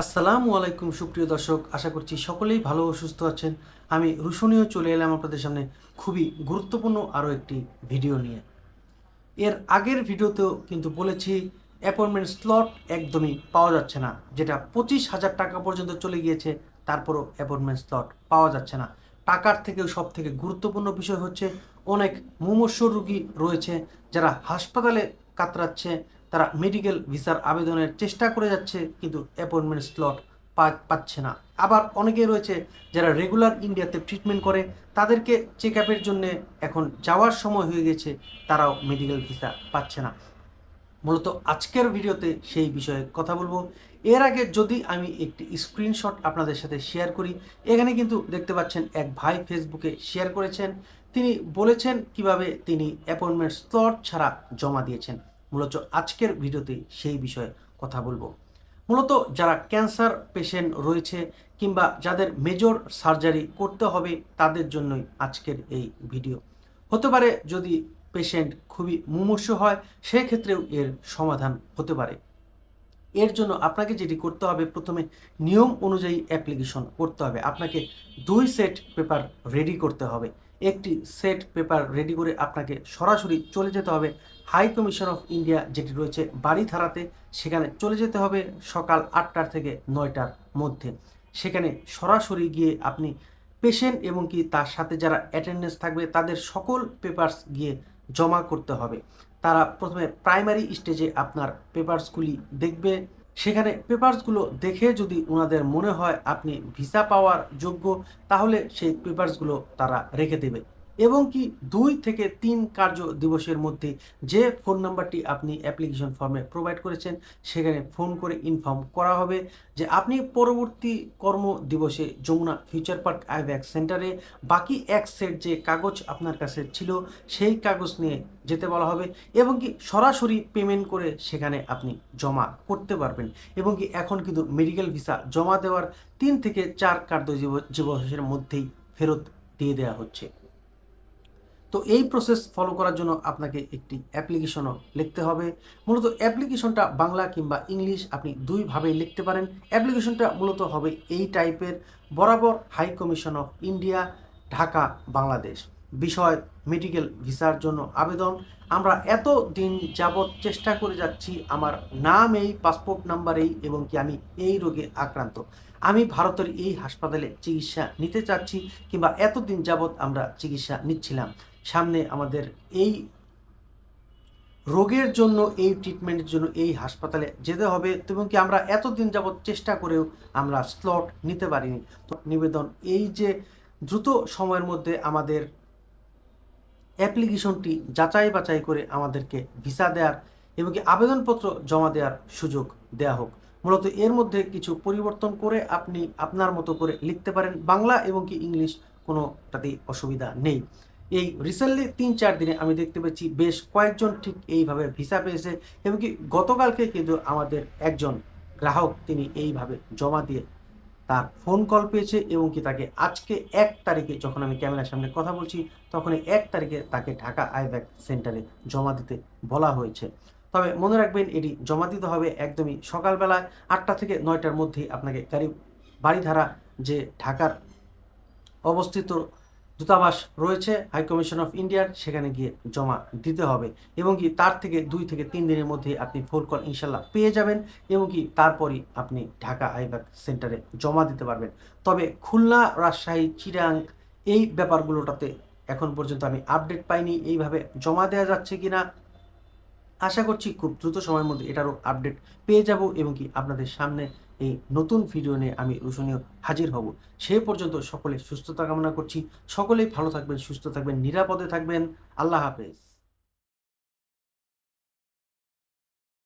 আসসালামু আলাইকুম, সুপ্রিয় দর্শক। আশা করছি সকলেই ভালো ও সুস্থ আছেন। আমি রুশনীয় চলে এলাম আপনাদের সামনে খুবই গুরুত্বপূর্ণ আরও একটি ভিডিও নিয়ে। এর আগের ভিডিওতেও কিন্তু বলেছি অ্যাপয়েন্টমেন্ট স্লট একদমই পাওয়া যাচ্ছে না। যেটা পঁচিশ হাজার টাকা পর্যন্ত চলে গিয়েছে, তারপরও অ্যাপয়েন্টমেন্ট স্লট পাওয়া যাচ্ছে না। টাকার থেকেও সব থেকে গুরুত্বপূর্ণ বিষয় হচ্ছে, অনেক মুমূর্ষ রুগী রয়েছে যারা হাসপাতালে কাতরাচ্ছে তারা মেডিকেল ভিসার আবেদনের চেষ্টা করে যাচ্ছে, কিন্তু অ্যাপয়েন্টমেন্ট স্লট পাচ্ছে না। আবার অনেকে রয়েছে যারা রেগুলার ইন্ডিয়াতে ট্রিটমেন্ট করে, তাদেরকে চেক আপের জন্য এখন যাওয়ার সময় হয়ে গেছে, তারাও মেডিকেল ভিসা পাচ্ছে না। মূলত আজকের ভিডিওতে সেই বিষয়ে কথা বলব। এর আগে যদি আমি একটি স্ক্রিনশট আপনাদের সাথে শেয়ার করি, এখানে কিন্তু দেখতে পাচ্ছেন এক ভাই ফেসবুকে শেয়ার করেছেন। তিনি বলেছেন কীভাবে তিনি অ্যাপয়েন্টমেন্ট স্লট ছাড়া জমা দিয়েছেন। মূলত আজকের ভিডিওতে সেই বিষয়ে কথা বলব। মূলত যারা ক্যান্সার পেশেন্ট রয়েছে কিংবা যাদের মেজর সার্জারি করতে হবে, তাদের জন্যই আজকের এই ভিডিও। হতে পারে যদি পেশেন্ট খুবই মুমূর্ষ হয়, সেক্ষেত্রেও এর সমাধান হতে পারে। এর জন্য আপনাকে যেটি করতে হবে, প্রথমে নিয়ম অনুযায়ী অ্যাপ্লিকেশন করতে হবে। আপনাকে দুই সেট পেপার রেডি করতে হবে। একটি সেট পেপার রেডি করে আপনাকে সরাসরি চলে যেতে হবে হাই কমিশন অফ ইন্ডিয়া যেটি রয়েছে বাড়ি ধারাতে সেখানে চলে যেতে হবে সকাল আটটার থেকে নয়টার মধ্যে। সেখানে সরাসরি গিয়ে আপনি পেশেন্ট এবং কি তার সাথে যারা অ্যাটেন্ডেন্স থাকবে, তাদের সকল পেপারস গিয়ে জমা করতে হবে। তারা প্রথমে প্রাইমারি স্টেজে আপনার পেপারসগুলি দেখবে। সেখানে পেপারসগুলো দেখে যদি ওনাদের মনে হয় আপনি ভিসা পাওয়ার যোগ্য, তাহলে সেই পেপারসগুলো তারা রেখে দেবে। এবং কি দুই থেকে তিন কার্য দিবসের মধ্যে যে ফোন নাম্বারটি আপনি অ্যাপ্লিকেশন ফর্মে প্রোভাইড করেছেন, সেখানে ফোন করে ইনফর্ম করা হবে যে আপনি পরবর্তী কর্ম দিবসে যমুনা ফিউচার পার্ক আইব্যাক সেন্টারে বাকি এক সেট যে কাগজ আপনার কাছে ছিল, সেই কাগজ নিয়ে যেতে বলা হবে এবং কি সরাসরি পেমেন্ট করে সেখানে আপনি জমা করতে পারবেন এবং কি এখন কিন্তু মেডিকেল ভিসা জমা দেওয়ার তিন থেকে চার কার্য দিবসের মধ্যেই ফেরত দিয়ে দেওয়া হচ্ছে। তো এই প্রসেস ফলো করার জন্য আপনাকে একটি অ্যাপ্লিকেশনও লিখতে হবে। মূলত অ্যাপ্লিকেশনটা বাংলা কিংবা ইংলিশ আপনি দুইভাবেই লিখতে পারেন। অ্যাপ্লিকেশনটা মূলত হবে এই টাইপের বরাবর high commission of India Dhaka Bangladesh বিষয় মেডিকেল ভিসার জন্য আবেদন। আমরা এত দিন যাবৎ চেষ্টা করে যাচ্ছি, আমার নাম এই পাসপোর্ট নাম্বার এই, এবং কি আমি এই রোগে আক্রান্ত। আমি ভারতের এই হাসপাতালে চিকিৎসা নিতে চাচ্ছি, কিংবা এতদিন যাবৎ আমরা চিকিৎসা নিচ্ছিলাম। সামনে আমাদের এই রোগের জন্য, এই ট্রিটমেন্টের জন্য, এই হাসপাতালে যেতে হবে, এবং কি আমরা এতদিন যাবৎ চেষ্টা করেও আমরা স্লট নিতে পারিনি। তো নিবেদন, এই যে দ্রুত সময়ের মধ্যে আমাদের অ্যাপ্লিকেশনটি যাচাই বাছাই করে আমাদেরকে ভিসা দেওয়ার এবং কি আবেদনপত্র জমা দেওয়ার সুযোগ দেওয়া হোক। মূলত এর মধ্যে কিছু পরিবর্তন করে আপনি আপনার মতো করে লিখতে পারেন। বাংলা এবং কি ইংলিশ কোনোটাতেই অসুবিধা নেই। এই রিসেন্টলি তিন চার দিনে আমি দেখতে পাচ্ছি বেশ কয়েকজন ঠিক এইভাবে ভিসা পেয়েছে এবং কি গতকালকে কিন্তু আমাদের একজন গ্রাহক তিনি এইভাবে জমা দিয়ে তার ফোন কল পেয়েছে এবং কি তাকে আজকে এক তারিখে যখন আমি ক্যামেরার সামনে কথা বলছি তখন এক তারিখে তাকে ঢাকা আইব্যাক সেন্টারে জমা দিতে বলা হয়েছে। তবে মনে রাখবেন, এটি জমা দিতে হবে একদমই সকালবেলায় আটটা থেকে নয়টার মধ্যেই আপনাকে গাড়ি বাড়িধারা যে ঢাকার অবস্থিত দূতাবাস রয়েছে হাই কমিশন অফ ইন্ডিয়ার সেখানে গিয়ে জমা দিতে হবে। এবং কি তার থেকে দুই থেকে তিন দিনের মধ্যে আপনি ফোন কল ইনশাল্লাহ পেয়ে যাবেন এবং কি তারপরই আপনি ঢাকা আইব্যাক সেন্টারে জমা দিতে পারবেন। তবে খুলনা, রাজশাহী, চিরাং এই ব্যাপারগুলোটাতে এখন পর্যন্ত আমি আপডেট পাইনি। এইভাবে জমা দেওয়া যাচ্ছে কিনা আশা করছি খুব দ্রুত সময়ের মধ্যে এটারও আপডেট পেয়ে যাব এবং কি আপনাদের সামনে এই নতুন ভিডিও নিয়ে আমি রোশনীয় হাজির হব। সে পর্যন্ত সকলে সুস্থতা কামনা করছি। সকলেই ভালো থাকবেন, সুস্থ থাকবেন, নিরাপদে থাকবেন। আল্লাহ হাফেজ।